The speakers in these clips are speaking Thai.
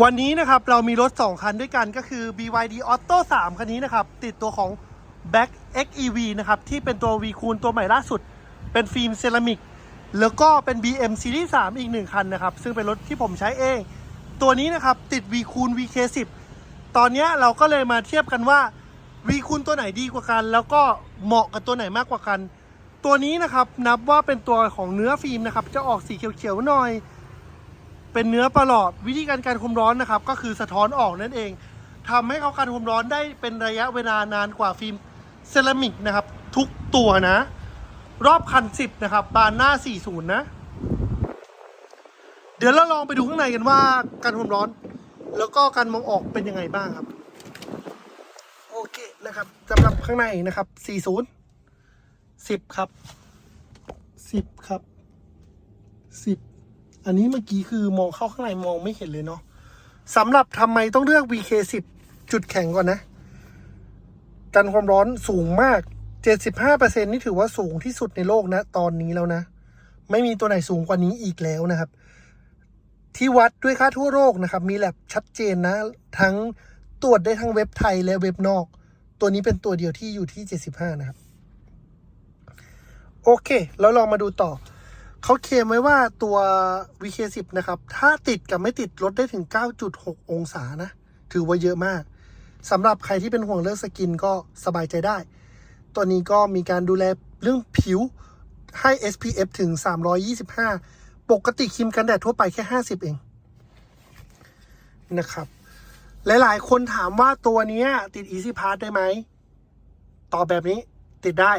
วันนี้นะครับเรามีรถ 2 คันด้วยกันก็คือ BYD Auto 3 คันนี้นะครับ ติดตัวของ Back XEV นะครับ ที่เป็นตัว V คูณตัวใหม่ล่าสุด เป็นฟิล์มเซรามิก แล้วก็เป็น BM Series 3 อีก 1 คันนะครับ ซึ่งเป็นรถที่ผมใช้เอง ตัวนี้นะครับ ติด V คูณ VK10 ตอนนี้เราก็เลยมาเทียบกันว่า V คูณตัวไหนดีกว่ากัน แล้วก็เหมาะกับตัวไหนมากกว่ากัน ตัวนี้นะครับนับว่าเป็นตัวของเนื้อฟิล์มนะครับจะออกสีเขียวๆหน่อย เป็นเนื้อประหลอดวิธีการการความร้อนนะครับ ก็คือสะท้อนออกนั่นเองทำให้เขาการความร้อนได้เป็นระยะเวลานานกว่าฟิล์มเซรามิกนะครับ ทุกตัวนะ รอบคันสิบนะครับบานหน้า 40 นะ เดี๋ยวเราลองไปดูข้างในกันว่าการความร้อน แล้วก็การมองออกเป็นยังไงบ้างครับ โอเคนะครับสำหรับข้างในนะครับ 40 10 ครับ 10 ครับ 10 อันนี้เมื่อกี้คือมองเข้าข้างในมองไม่เห็นเลยเนาะสำหรับทำไมต้องเลือก VK10 จุดแข็งก่อนนะ กันความร้อนสูงมาก 75%นี่ถือว่าสูงที่สุดในโลกนะ ตอนนี้แล้วนะ ไม่มีตัวไหนสูงกว่านี้อีกแล้วนะครับ ที่วัดด้วยค่าทั่วโลกนะครับ มีแลบชัดเจนนะ ทั้งตรวจได้ทั้งเว็บไทยและเว็บนอก ตัวนี้เป็นตัวเดียวที่อยู่ที่ 75 นะครับ โอเค แล้วลองมาดูต่อ เขาเคลมไว้ว่าตัว VK10 นะครับ ถ้าติดกับไม่ติดลดได้ถึง 9.6 องศานะ ถือว่าเยอะมากสำหรับใครที่เป็นห่วงเรื่องสกินก็สบายใจได้ ตัวนี้ก็มีการดูแลเรื่องผิวให้ SPF ถึง 325 ปกติครีมกันแดดทั่วไปแค่ 50 เองนะครับ หลายๆ คนถามว่าตัวนี้ติด Easy Pass ได้ไหม ตอบแบบนี้ติดได้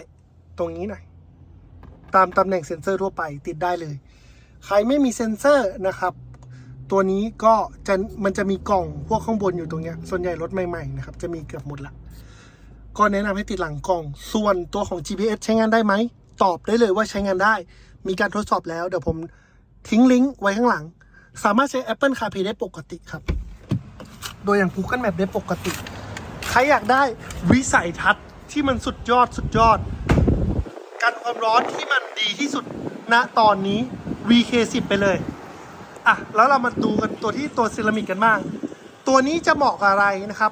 ตรงนี้หน่อย ตามตำแหน่งเซ็นเซอร์ทั่วไปติดได้เลย ใครไม่มีเซ็นเซอร์นะครับ ตัวนี้ก็จะมันจะมีกล่องพวกข้างบนอยู่ตรงเนี้ยส่วนใหญ่รถใหม่ๆนะครับจะมีเกือบหมดละก็แนะนำให้ติดหลังกล่อง ส่วนตัวของ GPS ใช้งานได้ไหม ตอบได้เลยว่าใช้งานได้ มีการทดสอบแล้วเดี๋ยวผมทิ้งลิงก์ไว้ข้างหลัง สามารถใช้ Apple CarPlay ได้ปกติครับ โดยอย่าง Google Map ได้ปกติ ใครอยากได้วิสัยทัศน์ที่มันสุดยอดสุดยอดกันความร้อนที่มัน ดีที่สุดณตอนนี้ VK10 ไปเลย อะ แล้วเรามาดูกันตัวที่ตัวเซรามิกกันบ้าง ตัวนี้จะเหมาะกับอะไรนะครับ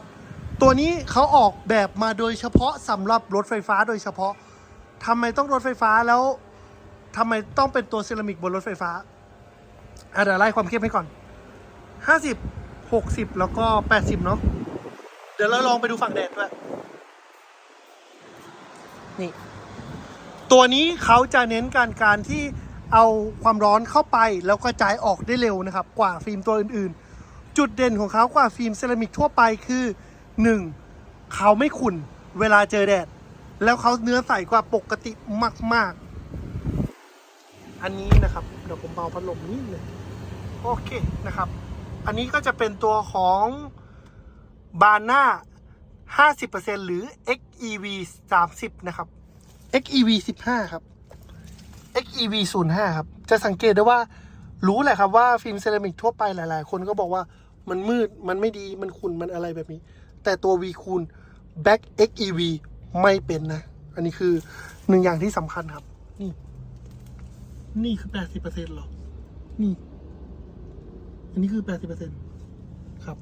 ตัวนี้เขาออกแบบมาโดยเฉพาะสำหรับรถไฟฟ้าโดยเฉพาะทำไมต้องรถไฟฟ้าแล้วทำไมต้องเป็นตัวเซรามิกบนรถไฟฟ้าอะเดี๋ยวไล่ความเข้มให้ก่อน 50 60 แล้วก็ 80 เนาะเดี๋ยวเราลองไปดูฝั่งแดดด้วย นี่ ตัวนี้เขาจะเน้นการการที่เอาความร้อนเข้าไปแล้วกระจายออกได้เร็วนะครับ กว่าฟิล์มตัวอื่นๆ จุดเด่นของเขากว่าฟิล์มเซรามิกทั่วไปคือ 1. เขาไม่ขุ่นเวลาเจอแดด แล้วเขาเนื้อใสกว่าปกติมาก ๆ อันนี้นะครับ เดี๋ยวผมเบาพัดลมนิดเลยโอเคนะครับ อันนี้ก็จะเป็นตัวของบานหน้า50%หรือ XEV 30 นะครับ XEV 15 ครับ XEV 05 ครับ จะสังเกตได้ว่ารู้แหละครับว่าฟิล์มเซรามิกทั่วไปหลายๆ คนก็บอกว่ามันมืดมันไม่ดีมันขุ่นมันอะไรแบบนี้ แต่ตัว V คูณ Back XEV ไม่เป็นนะ อันนี้คือหนึ่งอย่างที่สำคัญครับ นี่ นี่คือ 80%หรอ นี่ อันนี้คือ 80%ครับ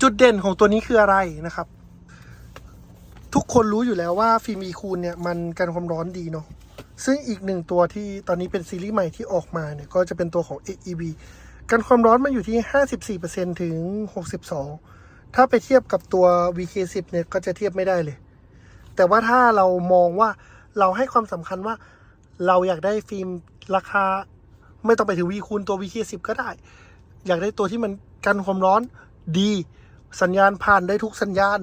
จุดเด่นของตัวนี้คืออะไรนะครับ ทุกคนรู้อยู่แล้วว่าฟิล์มอีคูนเนี่ยมันกันความร้อนดีเนาะซึ่งอีกหนึ่งตัวที่ตอนนี้เป็นซีรีส์ใหม่ที่ออกมาเนี่ยก็จะเป็นตัวของ AEB กันความร้อนมันอยู่ที่ 54%ถึง 62 ถ้าไปเทียบกับตัว VK10 เนี่ยก็จะเทียบไม่ได้เลย แต่ว่าถ้าเรามองว่าเราให้ความสำคัญว่าเราอยากได้ฟิล์มราคาไม่ต้องไปถึง V คูณตัว VK10 ก็ได้ อยากได้ตัวที่มันกันความร้อนดี สัญญาณผ่านได้ทุกสัญญาณ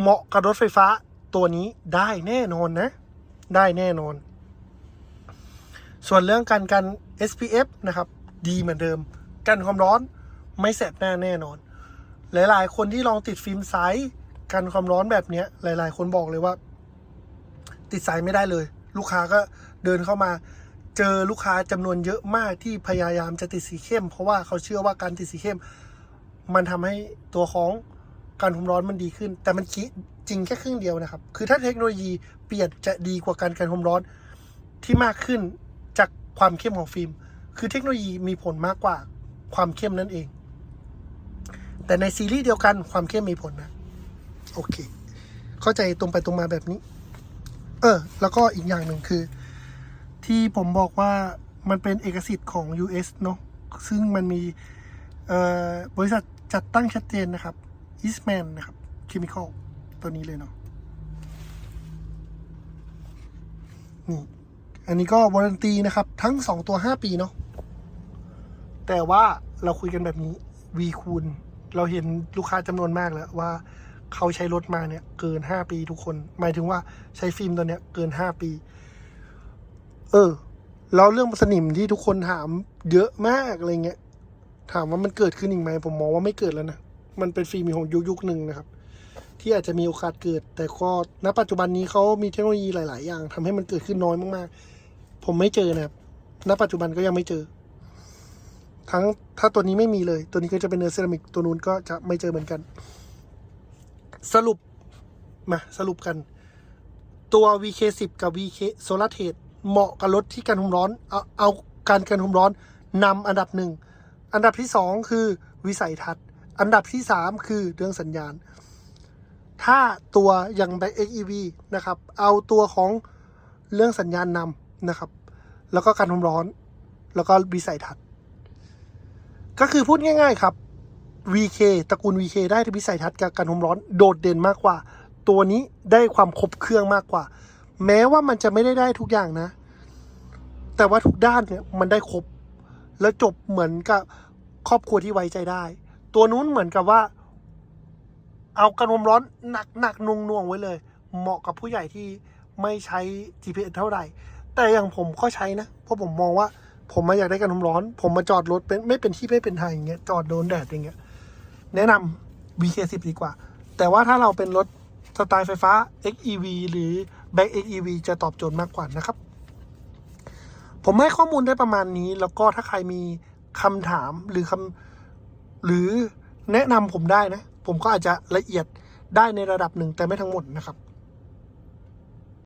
เหมาะกับรถไฟฟ้าตัวนี้ได้แน่นอนนะ ได้แน่นอน ส่วนเรื่องการกัน SPF นะครับ ดีเหมือนเดิม กันความร้อนไม่แสบหน้าแน่นอน หลาย ๆ คนที่ลองติดฟิล์มใสกันความร้อนแบบเนี้ย หลาย ๆ คนบอกเลยว่า ติดสายไม่ได้เลย ลูกค้าก็เดินเข้ามาเจอลูกค้าจำนวนเยอะมากที่พยายามจะติดสีเข้ม เพราะว่าเขาเชื่อว่าการติดสีเข้ม มันทำให้ตัวของ การความร้อนมันดีขึ้น แต่มันคิดจริงแค่ครึ่งเดียวนะครับ คือถ้าเทคโนโลยีเปลี่ยนจะดีกว่าการกันความร้อนที่มากขึ้นจากความเข้มของฟิล์ม คือเทคโนโลยีมีผลมากกว่าความเข้มนั่นเอง แต่ในซีรีส์เดียวกันความเข้มมีผลนะ โอเค เข้าใจตรงไปตรงมาแบบนี้ เออ แล้วก็อีกอย่างหนึ่งคือ ที่ผมบอกว่ามันเป็นเอกสิทธิ์ของ US เนาะ ซึ่งมันมีบริษัทจัดตั้งชัดเจนนะครับ Eastman นะครับ Chemical ตัวนี้เลยเนาะนี่ อันนี้ก็วารันตีนะครับ ทั้งสองตัวห้าปีเนาะแต่ว่าเราคุยกันแบบนี้วีคูณ เราเห็นลูกค้าจำนวนมากแล้วว่าเขาใช้รถมาเนี่ย เกินห้าปีทุกคน หมายถึงว่าใช้ฟิล์มตัวเนี้ยเกินห้าปี เออแล้วเรื่องสนิมที่ทุกคนถามเยอะมากอะไรเงี้ยถามว่ามันเกิดขึ้นอีกไหมผมมองว่าไม่เกิดแล้วนะ มันเป็นฟิล์มของยุคยุคหนึ่งนะครับ ที่อาจจะมีโอกาสเกิด แต่ก็ณปัจจุบันนี้เขามีเทคโนโลยีหลาย ๆ อย่างทำให้มันเกิดขึ้นน้อยมาก ๆ ผมไม่เจอนะครับ ณปัจจุบันก็ยังไม่เจอ ทั้งถ้าตัวนี้ไม่มีเลย ตัวนี้ก็จะเป็นเนื้อเซรามิกตัวนู้นก็จะไม่เจอเหมือนกัน สรุปมาสรุปกัน ตัว VK10 กับ VK Solar t a d เหมาะกับรถที่กันความร้อน เอาเอาการกันความร้อนนำอันดับหนึ่งอันดับที่สองคือวิสัยทัศน์ อันดับที่สามคือเรื่องสัญญาณ ถ้าตัวอย่าง Back XEV นะครับ เอาตัวของเรื่องสัญญาณนำนะครับ แล้วก็การความร้อน แล้วก็วิสัยทัศน์ ก็คือพูดง่าย ๆ ครับ VK ตระกูล VK ได้วิสัยทัศน์กับการความร้อนโดดเด่นมากกว่า ตัวนี้ได้ความครบเครื่องมากกว่า แม้ว่ามันจะไม่ได้ได้ทุกอย่างนะ แต่ว่าทุกด้านเนี่ยมันได้ครบ แล้วจบเหมือนกับครอบครัวที่ไว้ใจได้ ตัวนู้นเหมือนกับว่า เอากระนวมร้อนหนักหนักๆน่วงน่วงๆไว้เลย เหมาะกับผู้ใหญ่ที่ไม่ใช้ GPS เท่าไหร่ แต่อย่างผมก็ใช้นะ เพราะผมมองว่า ผมมาอยากได้กระนวมร้อน ผมมาจอดรถเป็นไม่เป็นที่ไม่เป็นทางอย่างเงี้ยจอดโดนแดดอย่างเงี้ยแนะนำ VK10 ดีกว่า แต่ว่าถ้าเราเป็นรถสไตล์ไฟฟ้า XEV หรือ Back XEV จะตอบโจทย์มากกว่านะครับ ผมให้ข้อมูลได้ประมาณนี้ แล้วก็ถ้าใครมีคำถามหรือคำ หรือแนะนำผมได้นะ ผมก็อาจจะละเอียดได้ในระดับหนึ่งแต่ไม่ทั้งหมดนะครับ